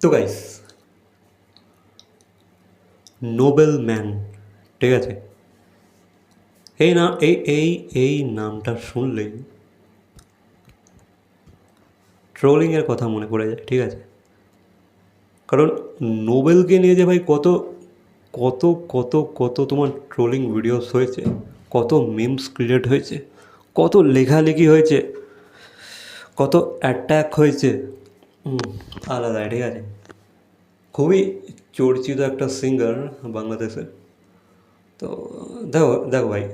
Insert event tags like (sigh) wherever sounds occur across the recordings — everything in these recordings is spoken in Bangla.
তো গাইস নোবেল ম্যান ঠিক আছে? এই না, এই এই এই নামটা শুনলেই ট্রোলিংয়ের কথা মনে পড়ে যায়, ঠিক আছে? কারণ নোবেলকে নিয়ে যে ভাই কত কত কত কত তোমার ট্রোলিং ভিডিওস হয়েছে, কত মিমস ক্রিয়েট হয়েছে, কত লেখালেখি হয়েছে, কত অ্যাট্যাক হয়েছে হুম, আলাদা ঠিক আছে। খুবই চর্চিত একটা সিঙ্গার বাংলাদেশের। তো দেখো দেখো ভাই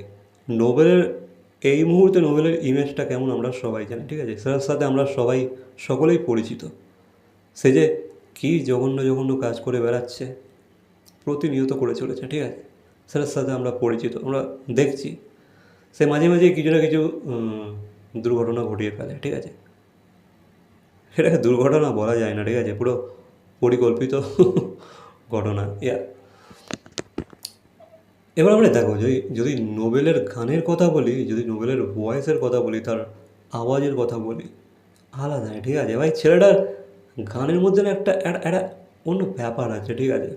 নোবেলের এই মুহূর্তে নোবেলের ইমেজটা কেমন আমরা সবাই জানি ঠিক আছে? সেটার সাথে আমরা সবাই সকলেই পরিচিত। সে যে কী জঘন্য জঘন্য কাজ করে বেড়াচ্ছে প্রতিনিয়ত করে চলেছে ঠিক আছে? সেটার সাথে আমরা পরিচিত আমরা দেখছি। সে মাঝে মাঝে কিছু না কিছু দুর্ঘটনা ঘটিয়ে ফেলে ঠিক আছে? সেটাকে দুর্ঘটনা বলা যায় না, ঠিক আছে? পুরো পরিকল্পিত ঘটনা। ইয়া। এবার আমরা দেখো, যদি যদি নোবেলের গানের কথা বলি, যদি নোবেলের ভয়েসের কথা বলি, তার আওয়াজের কথা বলি, আলাদা, ঠিক আছে? ভাই, ছেলেটার গানের মধ্যে না একটা একটা একটা অন্য ব্যাপার আছে, ঠিক আছে?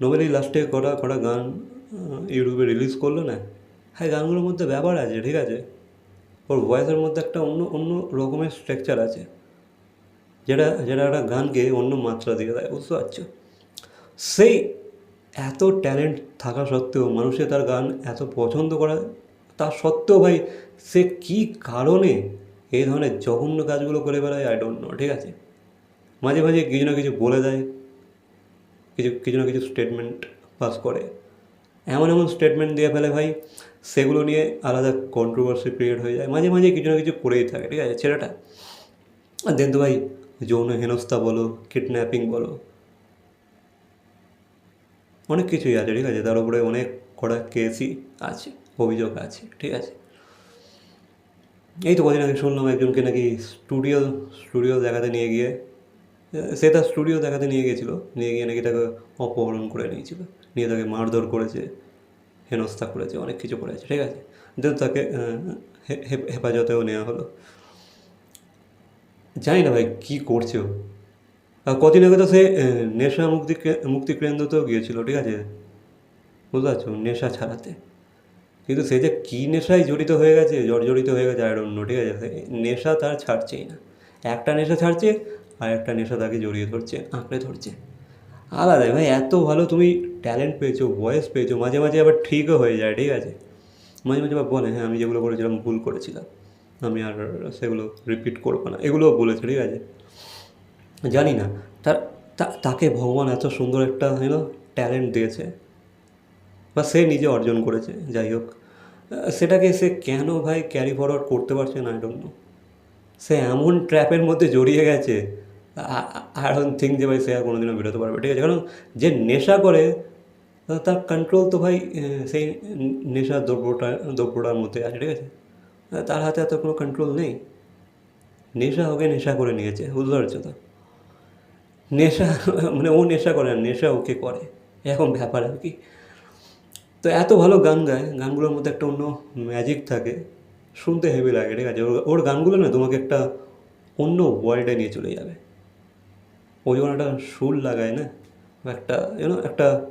নোবেল এই লাস্টে কটা কটা গান ইউটিউবে রিলিজ করল না? হ্যাঁ গানগুলোর মধ্যে ব্যাপার আছে, ঠিক আছে? ওর ভয়েসের মধ্যে একটা অন্য অন্য রকমের স্ট্রাকচার আছে। যেটা যেটা একটা গানকে অন্য মাত্রা দিয়ে দেয়, বুঝতে পারছ? সেই এত ট্যালেন্ট থাকা সত্ত্বেও মানুষের তার গান এত পছন্দ করা, তা সত্ত্বেও ভাই সে কী কারণে এই ধরনের জঘন্য কাজগুলো করে বেড়ায় আই ডোন্ট নো ঠিক আছে? মাঝে মাঝে কিছু না কিছু বলে দেয়, কিছু কিছু না কিছু স্টেটমেন্ট পাস করে। এমন এমন স্টেটমেন্ট দিয়ে ফেলে ভাই, সেগুলো নিয়ে আলাদা কন্ট্রোভার্সি ক্রিয়েট হয়ে যায়। মাঝে মাঝে কিছু না কিছু করেই থাকে, ঠিক আছে, ছেলেটা। আর দেন তো ভাই যৌন হেনস্থা বলো কিডন্যাপিং বলো, অনেক কিছুই আছে, ঠিক আছে? তার উপরে অনেক কড়া কেসই আছে, অভিযোগ আছে, ঠিক আছে? এই তো কদিন আগে শুনলাম একজনকে নাকি স্টুডিও স্টুডিও দেখাতে নিয়ে গিয়ে, সে তার স্টুডিও দেখাতে নিয়ে গিয়েছিল, নিয়ে গিয়ে নাকি তাকে অপহরণ করে নিয়েছিল, নিয়ে তাকে মারধর করেছে, হেনস্থা করেছে, অনেক কিছু করেছে, ঠিক আছে? তাকে হেফাজতেও নেওয়া হলো। জানি না ভাই, কী করছে ও? কদিন আগে তো সে নেশা মুক্তি মুক্তি কেন্দ্রতেও গিয়েছিল, ঠিক আছে? বুঝতে পারছ, নেশা ছাড়াতে। কিন্তু সে যে কী নেশায় জড়িত হয়ে গেছে, জর্জরিত হয়ে গেছে আর অন্য ঠিক আছে? নেশা তার ছাড়ছেই না। একটা নেশা ছাড়ছে, আর একটা নেশা তাকে জড়িয়ে ধরছে, আঁকড়ে ধরছে। আলাদা ভাই, এত ভালো তুমি ট্যালেন্ট পেয়েছ ভয়েস পেয়েছ, মাঝে মাঝে আবার ঠিকও হয়ে যায়, ঠিক আছে? মাঝে মাঝে আবার বলে হ্যাঁ আমি যেগুলো করেছিলাম, ভুল করেছিলাম। আমি আর সেগুলো রিপিট করব না। এগুলোও বলেছে, ঠিক আছে? জানি না। তার তাকে ভগবান এত সুন্দর একটা ইউনো ট্যালেন্ট দিয়েছে বা সে নিজে অর্জন করেছে, যাই হোক। সেটাকে সে কেন ভাই ক্যারি ফরওয়ার্ড করতে পারছে না আই নো সে এমন ট্র্যাপের মধ্যে জড়িয়ে গেছে ডোন্ট থিঙ্ক যে ভাই সে আর কোনোদিনও বেরোতে পারবে, ঠিক আছে? কারণ যে নেশা করে, তার কন্ট্রোল তো ভাই সেই নেশা দ্রব্যটা, দ্রব্যটার মধ্যে আছে, ঠিক আছে? তার হাতে এত কোনো কন্ট্রোল নেই। নেশা ওকে নেশা করে নিয়েছে বুঝতে পারছ তো নেশা মানে ও নেশা করে না, নেশা ওকে করে। এরকম ব্যাপার আর কি। তো এত ভালো গান গায়, গানগুলোর মধ্যে একটা অন্য ম্যাজিক থাকে। শুনতে হেভি লাগে, ঠিক আছে? ওর- ওর গানগুলো না তোমাকে একটা অন্য ওয়ার্ল্ডে নিয়ে চলে যাবে। ও যখন একটা সুর লাগায় না, একটা ইউনো একটা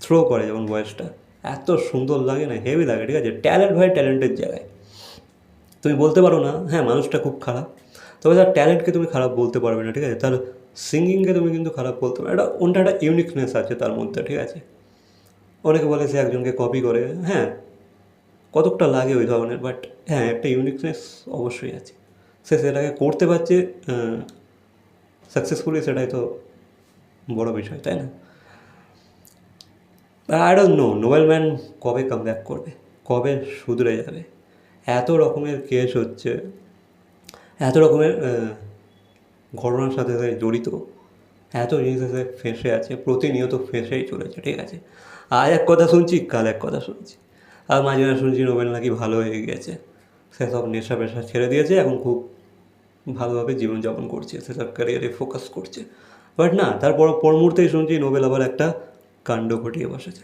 থ্রো করে যেমন ভয়েসটা এত সুন্দর লাগে না হেভি লাগে, ঠিক আছে? ট্যালেন্ট ভাই ট্যালেন্টের জায়গায়। তুমি বলতে পারো না হ্যাঁ মানুষটা খুব খারাপ। তবে তার ট্যালেন্টকে তুমি খারাপ বলতে পারবে না, ঠিক আছে? তার সিঙ্গিংকে তুমি কিন্তু খারাপ বলতে পারবে একটা অন্য একটা ইউনিকনেস আছে তার মধ্যে, ঠিক আছে? অনেকে বলে সে একজনকে কপি করে হ্যাঁ কতকটা লাগে ওই ধরনের বাট হ্যাঁ একটা ইউনিকনেস অবশ্যই আছে। সে সেটাকে করতে পারছে সাকসেসফুলি সেটাই তো বড় বিষয়, তাই না? I don't know Nobel man কবে কাম ব্যাক করবে? কবে শুধরে যাবে? এত রকমের কেস হচ্ছে। এত রকমের ঘটনার সাথে সাথে জড়িত। এত জিনিসের সাথে ফেঁসে আছে, প্রতিনিয়ত ফেঁসেই চলেছে, ঠিক আছে? আজ এক কথা শুনছি, কাল এক কথা শুনছি। আর মাঝে মাঝে শুনছি নোবেল নাকি ভালো হয়ে গেছে। সেসব নেশা পেশা ছেড়ে দিয়েছে, এখন খুব ভালোভাবে জীবনযাপন করছে সেসব ক্যারিয়ারে ফোকাস করছে। বাট না, তারপর, পর মুহূর্তেই শুনছি নোবেল আবার একটা কাণ্ড ঘটিয়ে বসেছে।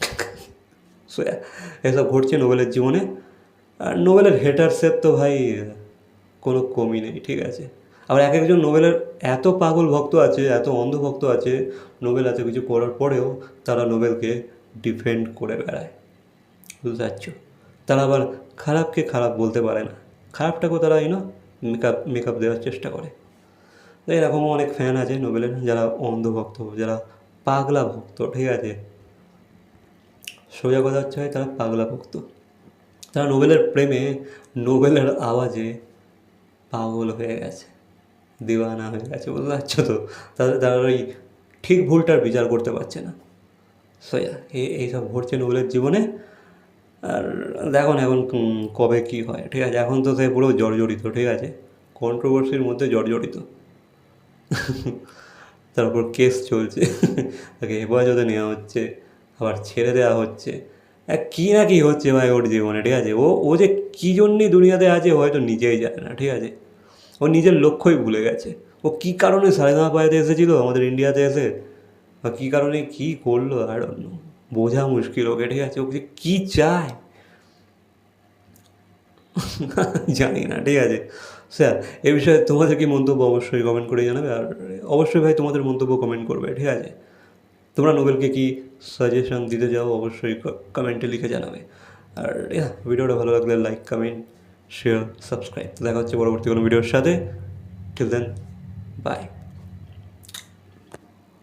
(laughs) সো এসব ঘটছে নোবেলের জীবনে। আর নোবেলের হেটার্সের তো ভাই কোনো কমই নেই, ঠিক আছে। আবার এক একজন নোবেলের এত পাগল ভক্ত আছে, এত অন্ধ ভক্ত আছে, নোবেল এত কিছু করার পরেও তারা নোবেলকে ডিফেন্ড করে বেড়ায়। বুঝতে পারছ তারা আবার খারাপকে খারাপ বলতে পারে না। খারাপটাকেও তারা ইনো মেকআপ মেকআপ দেওয়ার চেষ্টা করে। তো এরকমও অনেক ফ্যান আছে নোবেলের, যারা অন্ধ ভক্ত, যারা পাগলা ভক্ত, ঠিক আছে। সোজা কথা হচ্ছে তারা পাগলা ভক্ত। তারা নোবেলের প্রেমে, নোবেলের আওয়াজে পাগল হয়ে গেছে, দিওয়ানা হয়ে গেছে বুঝতে পারছ তো তাদের তারা ওই ঠিক ভুলটার বিচার করতে পারছে না। সোজা এই এইসব ঘটছে নোবেলের জীবনে। আর দেখো না এখন কবে কী হয়, ঠিক আছে? এখন তো সে পুরো জর্জরিত, ঠিক আছে? কন্ট্রোভার্সির মধ্যে জর্জরিত। তারপর কেস চলছে। (laughs) তাকে হেফাজতে নেওয়া হচ্ছে, আবার ছেড়ে দেওয়া হচ্ছে। কী না কী হচ্ছে ভাই ওর জীবনে, ঠিক আছে? ও ও যে কী জন্যই দুনিয়াতে আছে হয়তো নিজেই জানে না, ঠিক আছে? ও নিজের লক্ষ্যই ভুলে গেছে। ও কী কারণে সারেগামা পায়েতে এসেছিল আমাদের ইন্ডিয়াতে এসে? বা কী কারণে কী করল? আর বোঝা মুশকিল ওকে, ঠিক আছে? ও যে কী চায়? (laughs) জানি না, ঠিক আছে? স্যার, এ বিষয়ে তোমাদের কি মন্তব্য অবশ্যই কমেন্ট করে জানাবে, আর অবশ্যই ভাই তোমাদের মন্তব্য কমেন্ট করবে, ঠিক আছে? তোমরা নোবেলকে কি সাজেশন দিতে যাও অবশ্যই কমেন্টে লিখে জানাবে। আর ভিডিওটা ভালো লাগলে লাইক কমেন্ট শেয়ার সাবস্ক্রাইব দেখা হচ্ছে পরবর্তী কোনো ভিডিওর সাথে। Till then by